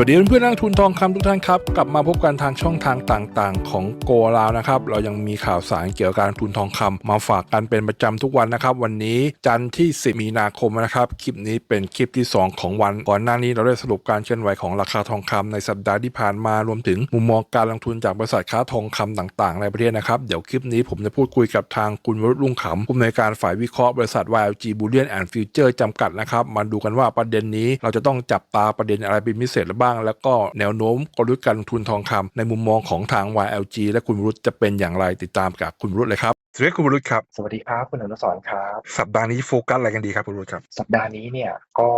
วัสดีเพื่อนนักทุนทองคำทุกท่านครับ กลับมาพบกันทางช่องทางต่างๆ ของโกลาวนะครับ เรายังมีข่าวสารเกี่ยวกับการทุนทองคำมาฝากกันเป็นประจำทุกวันนะครับ วันนี้จันทร์ที่ 10 มีนาคมนะครับ คลิปนี้เป็นคลิปที่ 2 ของวัน ก่อนหน้านี้เราได้สรุปการเคลื่อนไหวของราคาทองคำในสัปดาห์ที่ผ่านมารวมถึงมุมมองการลงทุนจากบริษัทค้าทองคำต่างๆ ในประเทศนะครับ เดี๋ยวคลิปนี้ผมจะพูดคุยกับทางคุณวรุษรุ่งขำผู้อำนวยการฝ่ายวิเคราะห์บริษัท YLG Bullion and Future จำกัดนะครับ มาดูกันว่าประเด็นนี้เราจะต้องจับตาประเด็นอะไรเป็นพิเศษหรือบ้าง แล้วก็แนวโน้มกลยุทธ์การลงทุนทองคำในมุมมองของทาง YLG และคุณวรุษจะเป็นอย่างไรติดตามกับคุณวรุษเลยครับสวัสดีคุณวรุษครับ สวัสดีครับคุณอนุสรณ์ครับ สัปดาห์นี้โฟกัสอะไรกันดีครับคุณวรุษครับ สัปดาห์นี้เนี่ยก็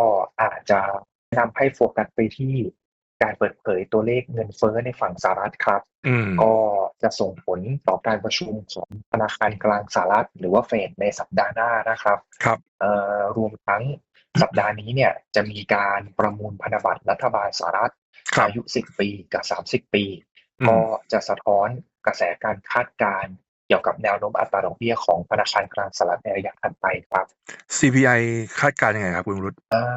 อาจจะแนะนำให้โฟกัสไปที่การเปิดเผยตัวเลขเงินเฟ้อในฝั่งสหรัฐครับอืมก็จะส่งผลต่อการประชุมของธนาคารกลางสหรัฐหรือว่าเฟดในสัปดาห์หน้านะครับ ครับเอ่อรวมทั้ง สัปดาห์นี้เนี่ยจะมีการประมูลพันธบัตรรัฐบาลสหรัฐครับอายุ 10 ปีกับ 30 ปีอืมก็จะสะท้อนกระแสการคาดการณ์เกี่ยวกับแนวโน้มอัตราดอกเบี้ยของธนาคารกลางสหรัฐในระยะถัดไปครับ CPI คาดการณ์ยังไงครับคุณวรุษเอ่อ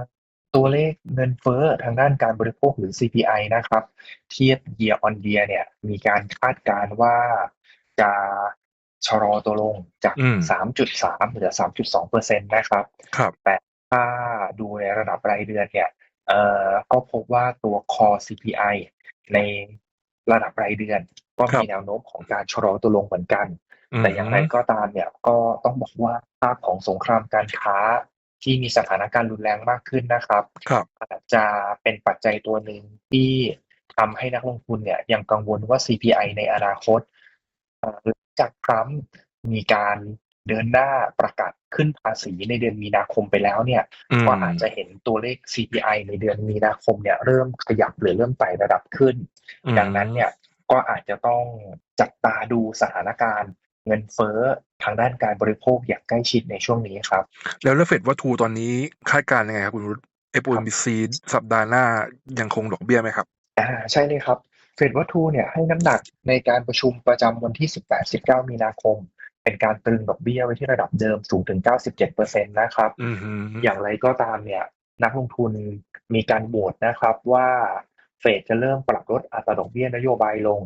ตัวเลขเงินเฟ้อทางด้านการบริโภคหรือ CPI นะครับ เทียบ year on year เนี่ยมีการคาดการณ์ว่าจะชะลอตัวลงจากอืม3.3 เหลือ 3.2เปอร์เซ็นต์นะครับครับแต่ ถ้าดูในระดับรายเดือนเนี่ยเอ่อก็พบว่าตัว core CPI ในระดับรายเดือน ก็ครัมีบแนวโน้มของการชะลอตัวลงเหมือนกันอืมแต่อย่างไรก็ตามเนี่ยก็ต้องบอกว่าภาพของสงครามการค้าที่มีสถานการณ์รุนแรงมากขึ้นนะครับครับอาจจะเป็นปัจจัยตัวหนึ่งที่ทำให้นักลงทุนเนี่ยยังกังวลว่า CPI ในอนาคตเอ่อหลังจากทรัมป์มีการ เดินหน้าประกาศขึ้นภาษีในเดือนมีนาคมไปแล้วเนี่ยอืมก็อาจจะเห็นตัวเลข CPI ในเดือนมีนาคมเนี่ยเริ่มขยับหรือเริ่มไต่ระดับขึ้น ดังนั้นเนี่ยก็อาจจะต้องจับตาดูสถานการณ์เงินเฟ้อทางด้านการบริโภคอย่างใกล้ชิดในช่วงนี้ครับ แล้วแล้วเฟดวัตถุตอนนี้คาดการณ์ยังไงครับคุณวรุษ FOMC สัปดาห์หน้ายังคงดอกเบี้ยไหมครับอ่าใช่เลยครับเฟดวัตถุเนี่ยให้น้ำหนักในการประชุมประจำวันที่ 18-19 มีนาคม เป็นการตรึงดอกเบี้ยไว้ที่ระดับเดิมสูงถึง 97%นะครับอืมฮึอย่างไรก็ตามเนี่ยนักลงทุนมีการโหวตนะครับว่าเฟดจะเริ่มปรับลดอัตราดอกเบี้ยนโยบายลง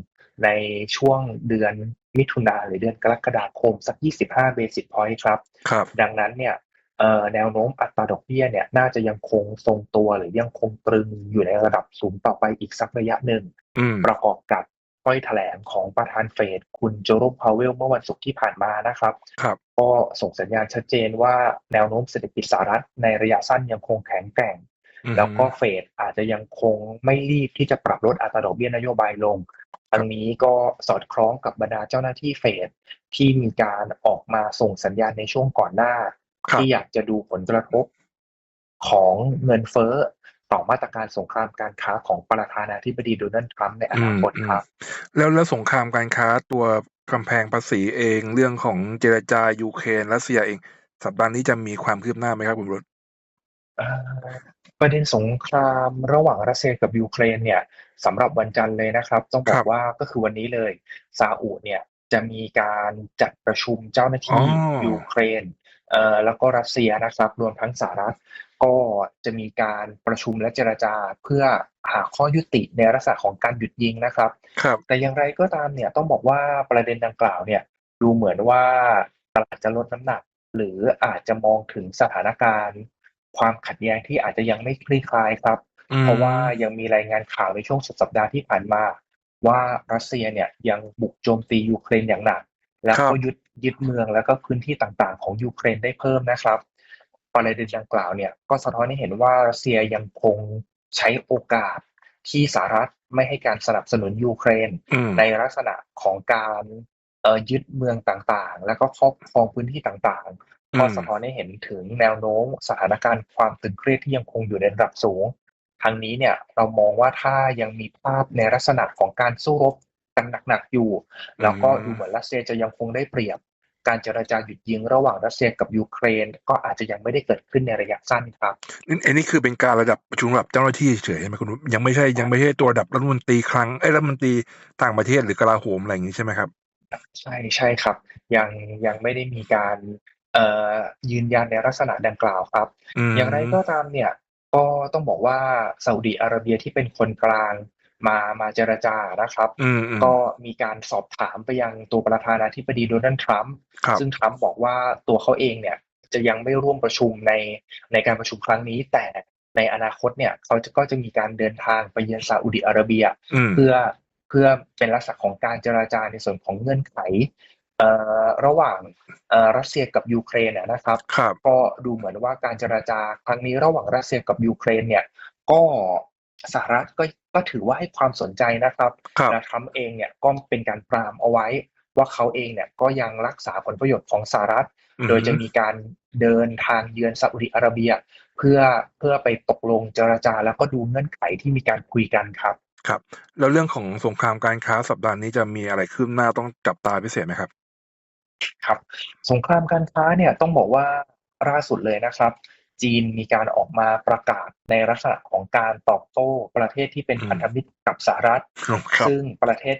ในช่วงเดือนมิถุนาหรือเดือนกรกฎาคมสัก 25 เบสิ s พอยต์ครับครับ ดังนั้นเนี่ยเอ่อแนวโน้มอัตราดอกเบี้ยเนี่ยน่าจะยังคงทรงตัวหรือยังคงตรึงอยู่ในระดับสูงต่อไปอีกสักระยะหนึ่งอืมประกอบกับ ถ้อยแถลงของประธานเฟดคุณโจโรมพาวเวลเมื่อวันศุกร์ที่ผ่านมานะครับครับ ก็ส่งสัญญาณชัดเจนว่าแนวโน้มเศรษฐกิจสหรัฐในระยะสั้นยังคงแข็งแกร่งอืมแล้วก็เฟดอาจจะยังคงไม่รีบที่จะปรับลดอัตราดอกเบี้ยนโยบายลงทั้งนี้ก็สอดคล้องกับบรรดาเจ้าหน้าที่เฟดที่มีการออกมาส่งสัญญาณในช่วงก่อนหน้าครับที่อยากจะดูผลกระทบของเงินเฟ้อ ต่อมาตรการสงครามการค้าของประธานาธิบดีโดนัลด์ทรัมป์ในอนาคตครับ แล้วแล้วสงครามการค้าตัวกำแพงภาษีเองเรื่องของเจรจายูเครนรัสเซียเอง สัปดาห์นี้จะมีความคืบหน้าไหมครับคุณวรุษเอ่อประเด็นสงครามระหว่างรัสเซียกับยูเครนเนี่ยสำหรับวันจันทร์เลยนะครับ ต้องบอครักบว่าก็คือวันนี้เลยซาอุเนี่ยจะมีการจัดประชุมเจ้าหน้าที่อ๋อยูเครนเอ่อแล้วก็รัสเซียนะครับ รวมทั้งสหรัฐ ก็จะมีการประชุมและเจรจาเพื่อหาข้อยุติในลักษณะของการหยุดยิงนะครับครับ แต่อย่างไรก็ตามเนี่ยต้องบอกว่าประเด็นดังกล่าวเนี่ยดูเหมือนว่าตลาดจะลดน้ำหนัก หรืออาจจะมองถึงสถานการณ์ ความขัดแย้งที่อาจจะยังไม่คลี่คลายครับอืมเพราะว่ายังมีรายงานข่าวในช่วงสุดสัปดาห์ที่ผ่านมา ว่ารัสเซียเนี่ยยังบุกโจมตียูเครนอย่างหนัก แล้วครัก็บยึดยึดเมืองแล้วก็พื้นที่ต่างๆ ของยูเครนได้เพิ่มนะครับ ประเด็นดังกล่าวเนี่ยก็สะท้อนให้เห็นว่ารัสเซียยังคงใช้โอกาสที่สหรัฐไม่ให้การสนับสนุนยูเครนอืมในลักษณะของการเอ่อยึดเมืองต่างๆ แล้วก็ครอบครองพื้นที่ต่างๆ ก็สะท้อนให้เห็นถึงแนวโน้มสถานการณ์ความตึงเครียดที่ยังคงอยู่ในระดับสูงทางนี้เนี่ยเรามองว่าถ้ายังมีภาพในลักษณะของการสู้รบกันหนักๆอยู่ แล้วก็ดูเหมือนรัสเซียจะยังคงได้เปรียบ การเจรจาหยุดยิงระหว่างรัสเซียกับยูเครน ก็อาจจะยังไม่ได้เกิดขึ้นในระยะสั้นครับนี่อันนี้คือเป็นการระดับประชุมระดับเจ้าหน้าที่เฉยๆใช่ไหมคุณวรุษยังไม่ใช่ยังไม่ใช่ตัวระดับรัฐมนตรีคลังเอ้ยรัฐมนตรีต่างประเทศหรือกลาโหมอะไรอย่างนี้ใช่ไหมครับ ใช่ใช่ครับ ยังยังไม่ได้มีการเอ่อยืนยันในลักษณะดังกล่าวครับอืมอย่างไรก็ตามเนี่ยก็ก็ต้องบอกว่าซาอุดิอาระเบียที่เป็นคนกลาง มามาเจรจานะครับอืมอืมก็มีการสอบถามไปยังตัวประธานาธิบดีโดนัลด์ทรัมป์ครับซึ่งทรัมป์บอกว่าตัวเขาเองเนี่ยจะยังไม่ร่วมประชุมในในการประชุมครั้งนี้ แต่ในอนาคตเนี่ยเขาจะก็จะมีการเดินทางไปเยือนซาอุดิอาระเบียอืมเพื่อเพื่อเป็นลักษณะของการเจราจาในส่วนของเงื่อนไขเอ่อระหว่างเอ่อรัสเซียกับยูเครนเนี่ยนะครับครับก็ดูเหมือนว่าการเจราจาครั้งนี้ระหว่างรัสเซียกับยูเครนเนี่ยก็สหรัฐก็ ก็ถือว่าให้ความสนใจนะครับครับและทรัมป์เองเนี่ยก็เป็นการปรามเอาไว้ ว่าเขาเองเนี่ยก็ยังรักษาผลประโยชน์ของสหรัฐ โดยจะมีการเดินทางเยือนซาอุดิอาระเบีย เพื่อเพื่อไปตกลงเจรจาแล้วก็ดูเงื่อนไขที่มีการคุยกันครับครับ แล้วเรื่องของสงครามการค้าสัปดาห์นี้จะมีอะไรคืบหน้าต้องจับตาพิเศษไหมครับ ครับ สงครามการค้าเนี่ยต้องบอกว่าล่าสุดเลยนะครับ จีนมีการออกมาประกาศในลักษณะของการตอบโต้ประเทศที่เป็นอืมพันธมิตรกับสหรัฐครับซึ่งประเทศ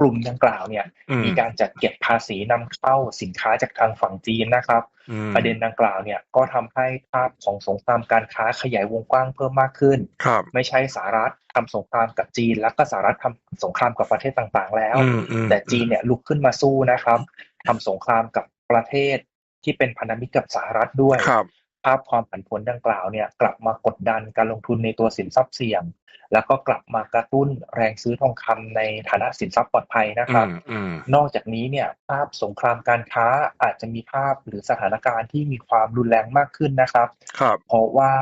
กลุ่มดังกล่าวเนี่ยอืมมีการจัดเก็บภาษีนำเข้าสินค้าจากทางฝั่งจีนนะครับอืมประเด็นดังกล่าวเนี่ยก็ทำให้ภาพของสงครามการค้าขยายวงกว้างเพิ่มมากขึ้นครับไม่ใช่สหรัฐทำสงครามกับจีน แล้วก็สหรัฐทำสงครามกับประเทศต่างๆ แล้วอืมอืมแต่จีนเนี่ยลุกขึ้นมาสู้นะครับทำสงครามกับประเทศที่เป็นพันธมิตรกับสหรัฐด้วยครับ ภาพความผันผวนดังกล่าวเนี่ยกลับมากดดันการลงทุนในตัวสินทรัพย์เสี่ยง แล้วก็กลับมากระตุ้นแรงซื้อทองคำในฐานะสินทรัพย์ปลอดภัยนะคอืรับมอืมนอกจากนี้เนี่ยภาพสงครามการค้าอาจจะมีภาพหรือสถานการณ์ที่มีความรุนแรงมากขึ้นนะครับครับเพราะว่า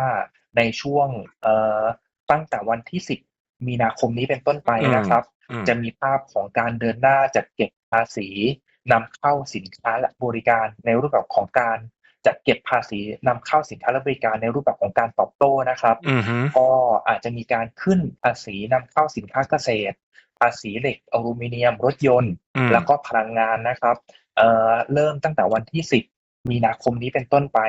ในช่วงเอ่อตั้งแต่วันที่ 10 มีนาคมนี้เป็นต้นไปนะครับอืมจะมีภาพของการเดินหน้าจัดเก็บภาษีนำเข้าสินค้าและบริการในรูปแบบของการ จัดเก็บภาษีนำเข้าสินค้าและบริการในรูปแบบของการตอบโต้นะครับอืมฮึก็อาจจะมีการขึ้นภาษีนำเข้าสินค้าเกษตร ภาษีเหล็กอลูมิเนียม รถยนต์อืมแล้วก็พลังงานนะครับเอ่อเริ่มตั้งแต่วันที่ 10 มีนาคมนี้เป็นต้นไป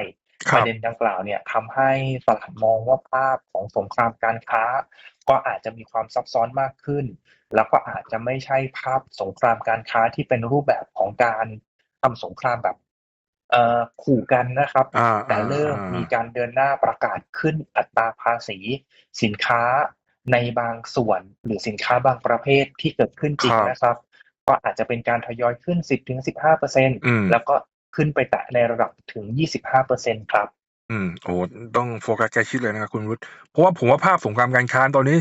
คปรับระเด็นดังกล่าวเนี่ยทำให้ตลาดมองว่าภาพของสงครามการค้า ก็อาจจะมีความซับซ้อนมากขึ้น แล้วก็อาจจะไม่ใช่ภาพสงครามการค้าที่เป็นรูปแบบของการทำสงครามแบบเอ่อ ขู่กันนะครับอ่าแต่เริ่มอ่ามีการเดินหน้าประกาศขึ้นอัตราภาษี สินค้าในบางส่วนหรือสินค้าบางประเภทที่เกิดขึ้นจริงนะครับ ก็อาจจะเป็นการทยอยขึ้น 10-15เปอร์เซ็นต์อืมแล้วก็ขึ้นไปแตะในระดับถึง 25เปอร์เซ็นต์ครับอืมโอ้ต้องโฟกัสใกล้ชิดเลยนะครับคุณรุตเพราะว่าผมว่าภาพสงครามการค้าตอนนี้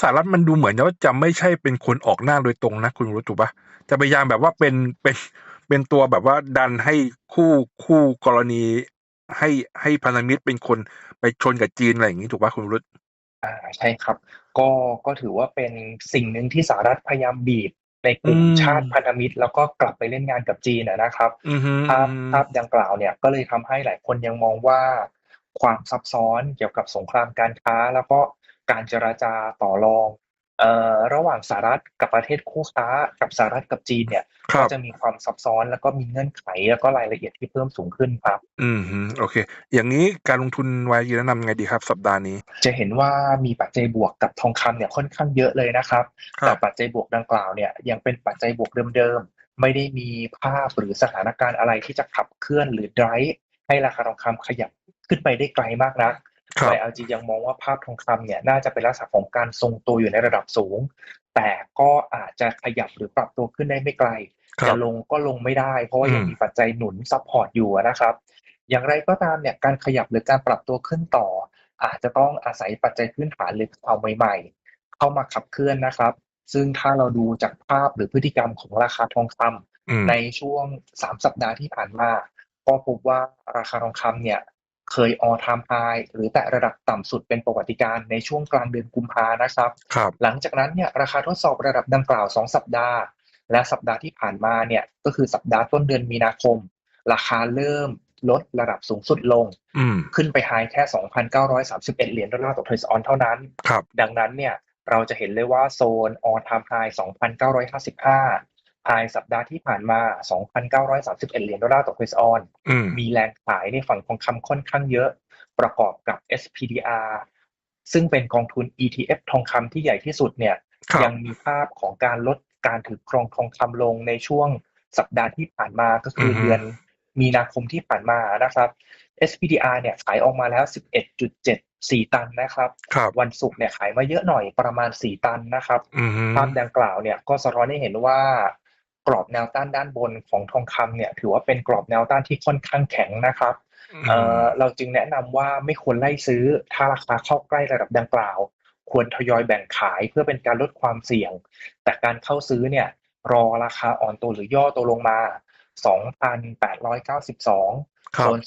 สหรัฐมันดูเหมือนว่าจะไม่ใช่เป็นคนออกหน้าโดยตรงนะคุณรุตถูกปะจะพยายามแบบว่าเป็นเป็น เป็นตัวแบบว่าดันให้คู่คู่กรณี ให้ให้พันธมิตรเป็นคนไปชนกับจีนอะไรอย่างนี้ถูกปะคุณรุตอ่าใช่ครับ ก็ก็ถือว่าเป็นสิ่งหนึ่งที่สหรัฐพยายามบีบในกลุ่มอืมชาติพันธมิตร แล้วก็กลับไปเล่นงานกับจีนนะนะครับอือฮึภาพภาพดังกล่าวเนี่ยก็เลยทำให้หลายคนยังมองว่า ความซับซ้อนเกี่ยวกับสงครามการค้า แล้วก็การเจราจาต่อรองเอ่อ ระหว่างสหรัฐกับประเทศคู่ค้ากับสหรัฐกับจีนเนี่ยครัก็บจะมีความซับซ้อนแล้วก็มีเงื่อนไขแล้วก็รายละเอียดที่เพิ่มสูงขึ้นครับ อืมฮึโอเค อย่างนี้การลงทุนวายแนะนำไงดีครับสัปดาห์นี้ จะเห็นว่ามีปัจจัยบวกกับทองคำเนี่ยค่อนข้างเยอะเลยนะครับครัแต่บปัจจัยบวกดังกล่าวเนี่ยยังเป็นปัจจัยบวกเดิมๆไม่ได้มีภาพหรือสถานการณ์อะไรที่จะขับเคลื่อนหรือ drive ให้ราคาทองคำขยับขึ้นไปได้ไกลมากนักครับ แต่ LG ยังมองว่าภาพทองคำเนี่ยน่าจะเป็นลักษณะของการทรงตัวอยู่ในระดับสูง แต่ก็อาจจะขยับหรือปรับตัวขึ้นได้ไม่ไกลครัจะบลงก็ลงไม่ได้ เพราะว่าอืมยังมีปัจจัยหนุนซัพพอร์ตอยู่นะครับ อย่างไรก็ตามเนี่ยการขยับหรือการปรับตัวขึ้นต่อ อาจจะต้องอาศัยปัจจัยพื้นฐานหรือข่าวใหม่ ๆ เข้ามาขับเคลื่อนนะครับ ซึ่งถ้าเราดูจากภาพหรือพฤติกรรมของราคาทองคำอืมในช่วง 3 สัปดาห์ที่ผ่านมา ก็พบว่าราคาทองคำเนี่ย เคยออทามไฮหรือแตะระดับต่ำสุดเป็นประวัติการณ์ในช่วงกลางเดือนกุมภานะครับครับหลังจากนั้นเนี่ยราคาทดสอบระดับดังกล่าว 2 สัปดาห์ และสัปดาห์ที่ผ่านมาเนี่ยก็คือสัปดาห์ต้นเดือนมีนาคม ราคาเริ่มลดระดับสูงสุดลงอืมขึ้นไปไฮแค่ 2,931 เหรียญดอลลาร์ต่อทรัสออนเท่านั้นครับดังนั้นเนี่ยเราจะเห็นเลยว่าโซนออทามไฮ2,955 ไฮสัปดาห์ที่ผ่านมา 2,931 เหรียญดอลลาร์ต่อทรัสออนอืมมีแรงขายในฝั่งทองคำค่อนข้างเยอะ ประกอบกับ SPDR ซึ่งเป็นกองทุน ETF ทองคำที่ใหญ่ที่สุดเนี่ยครับยังมีภาพของการลดการถือครองทองคำลงในช่วงสัปดาห์ที่ผ่านมาก็คือออฮึเดือนมีนาคมที่ผ่านมานะครับ SPDR เนี่ยขายออกมาแล้ว 11.74 ตันนะครับครับวันศุกร์เนี่ยขายมาเยอะหน่อยประมาณ 4 ตันนะครับอืมฮึภาพดังกล่าวเนี่ยก็สะท้อนให้เห็นว่า กรอบแนวต้านด้านบนของทองคำเนี่ย ถือว่าเป็นกรอบแนวต้านที่ค่อนข้างแข็งนะครับเอ่อเราจึงแนะนำว่าไม่ควรไล่ซื้อถ้าราคาเข้าใกล้ระดับดังกล่าว ควรทยอยแบ่งขายเพื่อเป็นการลดความเสี่ยง แต่การเข้าซื้อเนี่ย รอราคาอ่อนตัวหรือย่อตัวลงมา 2,892ครับโซน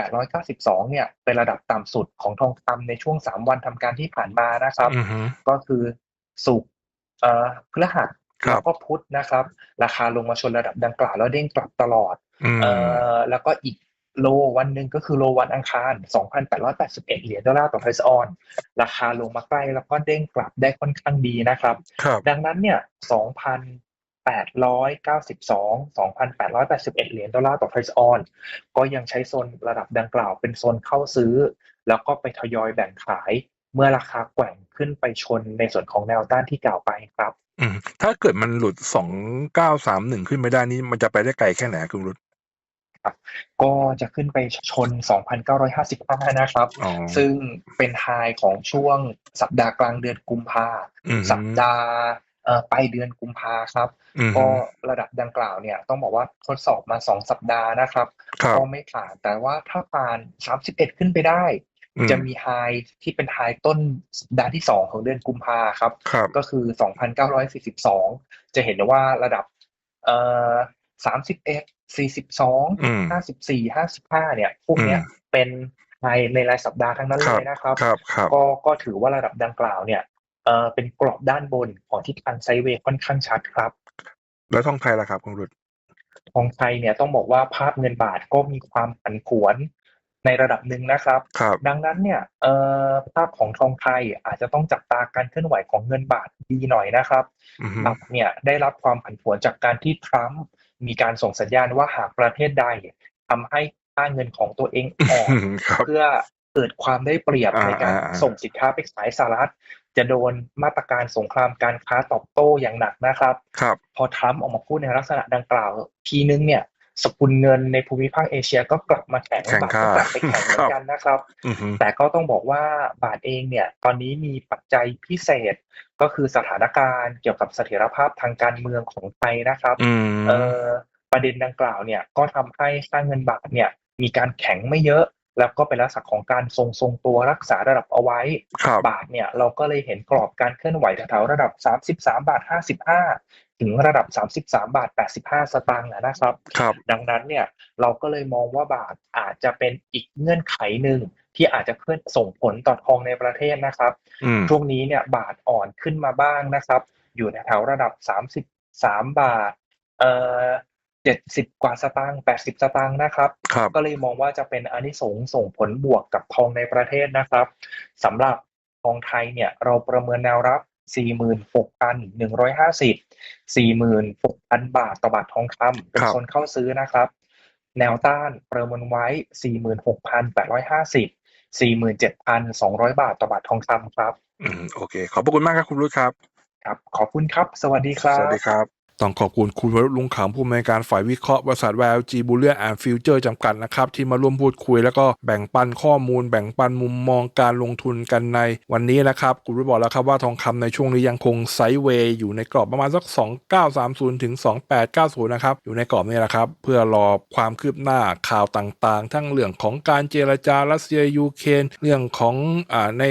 2,892 เนี่ย เป็นระดับต่ำสุดของทองคำในช่วง 3 วันทำการที่ผ่านมานะครับอืมฮึก็คือสุกร์เอ่อพฤหัสครับ แล้วก็พุธนะครับ ราคาลงมาชนระดับดังกล่าวแล้วเด้งกลับตลอดอืมเอ่อแล้วก็อีกโลวันหนึ่งก็คือโลวันอังคาร 2,881 เหรียญดอลลาร์ต่อไทรซ์ออน ราคาลงมาใกล้แล้วก็เด้งกลับได้ค่อนข้างดีนะครับครับดังนั้นเนี่ย 2,892 2,881 เหรียญดอลลาร์ต่อไทรซ์ออน ก็ยังใช้โซนระดับดังกล่าวเป็นโซนเข้าซื้อ แล้วก็ไปทยอยแบ่งขายเมื่อราคาแกว่งขึ้นไปชนในส่วนของแนวต้านที่กล่าวไปครับ อืม ถ้าเกิดมันหลุดสองเก้าสามหนึ่งขึ้นไม่ได้นี่ มันจะไปได้ไกลแค่ไหนคุณรุตก็จะขึ้นไปชน 2,955 นะครับ อ๋อ ซึ่งเป็นไฮของช่วงสัปดาห์กลางเดือนกุมภา อืมฮึสัปดาห์ เอ่อ ปลายเดือนกุมภาครับ อืมฮึก็ระดับดังกล่าวเนี่ย ต้องบอกว่าทดสอบมาสองสัปดาห์นะครับ ครับก็ไม่ผ่าน แต่ว่าถ้าผ่าน 31 ขึ้นไปได้อืม จะมีไฮที่เป็นไฮต้นสัปดาห์ที่ 2 ของเดือนกุมภาครับครับก็คือ 2,942 จะเห็นได้ว่าระดับเอ่อ31 42อืม54 55 เนี่ย พวกเนี้ยอืมเป็นไฮในรายสัปดาห์ทั้งนั้นคเลรับยนะครับครับครับก็ก็ถือว่าระดับดังกล่าวเนี่ยเอ่อเป็นกรอบด้านบนของทิศทางไซด์เวย์ค่อนข้างชัดครับ แล้วทองไทยล่ะครับคุณรุตทองไทยเนี่ยต้องบอกว่าภาพเงินบาทก็มีความผันผวน ในระดับหนึ่งนะครับ ครับดังนั้นเนี่ยเอ่อภาพของทองไทยอาจจะต้องจับตาการเคลื่อนไหวของเงินบาทดีหน่อยนะครับอืมฮึบาทเนี่ยได้รับความผันผวนจากการที่ทรัมป์มีการส่งสัญญาณว่าหากประเทศใดทำให้ค่าเงินของตัวเองอ่อนอืมครับ เพื่อเกิดความได้เปรียบอ่าในการอ่าอ่า ส่งสินค้าไปขายสหรัฐ จะโดนมาตรการสงครามการค้าตอบโต้อย่างหนักนะครับ ครับ พอทรัมป์ออกมาพูดในลักษณะดังกล่าว ทีนึงเนี่ย สกุลเงินในภูมิภาคเอเชียก็กลับมาแข็งแข็งบาทค่าก็กลับไปแข็งเหมือนกันนะครับอืมฮึแต่ก็ต้องบอกว่าบาทเองเนี่ยตอนนี้มีปัจจัยพิเศษก็คือสถานการณ์เกี่ยวกับเสถียรภาพทางการเมืองของไทยนะครับอืมเอ่อประเด็นดังกล่าวเนี่ยก็ทำให้ค่าเงินบาทเนี่ยมีการแข็งไม่เยอะ แล้วก็เป็นลักษณะของการทรงทรงตัวรักษาระดับเอาไว้ครับบาทเนี่ยเราก็เลยเห็นกรอบการเคลื่อนไหวแถวๆระดับ 33 บาท 55 ถึงระดับ 33 บาท 85 สตางค์อะนะครับครับดังนั้นเนี่ยเราก็เลยมองว่าบาทอาจจะเป็นอีกเงื่อนไขหนึ่งที่อาจจะเคลื่อนส่งผลต่อทองในประเทศนะครับอืมช่วงนี้เนี่ยบาทอ่อนขึ้นมาบ้างนะครับ อยู่แถวๆระดับ 33 บาท เอ่อ 70กว่าสตางค์80สตางค์นะครับครับ ก็เลยมองว่าจะเป็นอานิสงส์ส่งผลบวกกับทองในประเทศนะครับสำหรับทองไทยเนี่ยเราประเมินแนวรับ 46,150 46,000 บาทต่อบาททองคำเป็นครับโซนเข้าซื้อนะครับ แนวต้านประเมินไว้ 46,850 47,200 บาทต่อบาททองคำครับ อืมโอเค ขอบพระคุณมากครับคุณรุตครับ ครับ ขอบคุณครับ สวัสดีครับ สวัสดีครับ ต้องขอบคุณคุณวรุลุงขำผู้อำนวยการฝ่ายวิเคราะห์บริษัท VLG Bullion and Future จำกัดนะครับ ที่มาร่วมพูดคุยแล้วก็แบ่งปันข้อมูล แบ่งปันมุมมองการลงทุนกันในวันนี้นะครับคุณรุษบอกแล้วครับว่าทองคำในช่วงนี้ยังคงไซด์เวย์อยู่ในกรอบประมาณสัก 2930 ถึง 2890 นะครับ อยู่ในกรอบนี้แหละครับ เพื่อรอความคืบหน้าข่าวต่างๆ ทั้งเรื่องของการเจรจารัสเซียยูเครนเรื่องของอ่าใน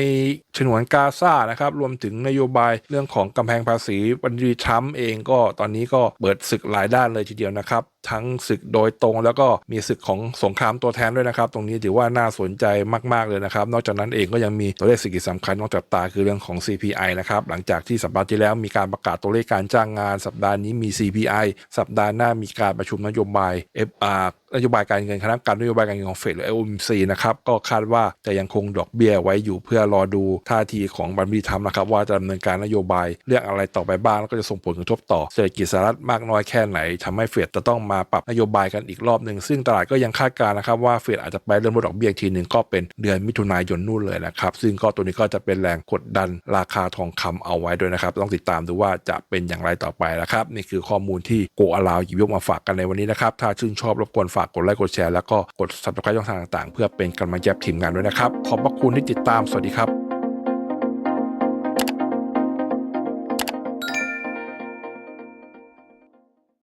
ฉนวนกาซานะครับรวมถึงนโยบายเรื่องของกำแพงภาษีบันดีทรัมป์เองก็ตอนนี้ก็เปิดศึกหลายด้านเลยทีเดียวนะครับ ทั้งศึกโดยตรง แล้วก็มีศึกของสงครามตัวแทนด้วยนะครับ ตรงนี้ถือว่าน่าสนใจมากๆเลยนะครับ นอกจากนั้นเองก็ยังมีตัวเลขเศรษฐกิจสำคัญต้องจับตาคือเรื่องของ CPI นะครับ หลังจากที่สัปดาห์ที่แล้วมีการประกาศตัวเลขการจ้างงาน สัปดาห์นี้มี CPI สัปดาห์หน้ามีการประชุมนโยบาย FR นโยบายการเงินคณะกรรมการนโยบายการเงินของเฟดหรือ FOMC นะครับก็คาดว่าจะยังคงดอกเบี้ยไว้อยู่เพื่อรอดูท่าทีของบัณฑิตธรรมนะครับ ว่าจะดำเนินการนโยบายเรื่องอะไรต่อไปบ้างแล้วก็จะส่งผลกระทบต่อเศรษฐกิจสหรัฐมากน้อยแค่ไหนทำให้เฟดจะต้องมามาปรับนโยบายกันอีกรอบหนึ่งซึ่งตลาดก็ยังคาดการณ์นะครับว่าเฟดอาจจะไปเริ่มลดดอกเบี้ยทีหนึ่งก็เป็นเดือนมิถุนายนนู่นเลยนะครับซึ่งก็ตัวนี้ก็จะเป็นแรงกดดันราคาทองคำเอาไว้ด้วยนะครับต้องติดตามดูว่าจะเป็นอย่างไรต่อไปนะครับนี่คือข้อมูลที่โกอาลาวหยิบยกมาฝากกันในวันนี้นะครับถ้าชื่นชอบรบกวนฝากกดไลค์กดแชร์แล้วก็กด subscribe ช่องทางต่างๆ เพื่อเป็นกำลังใจทีมงานด้วยนะครับขอบพระคุณที่ติดตามสวัสดีครับ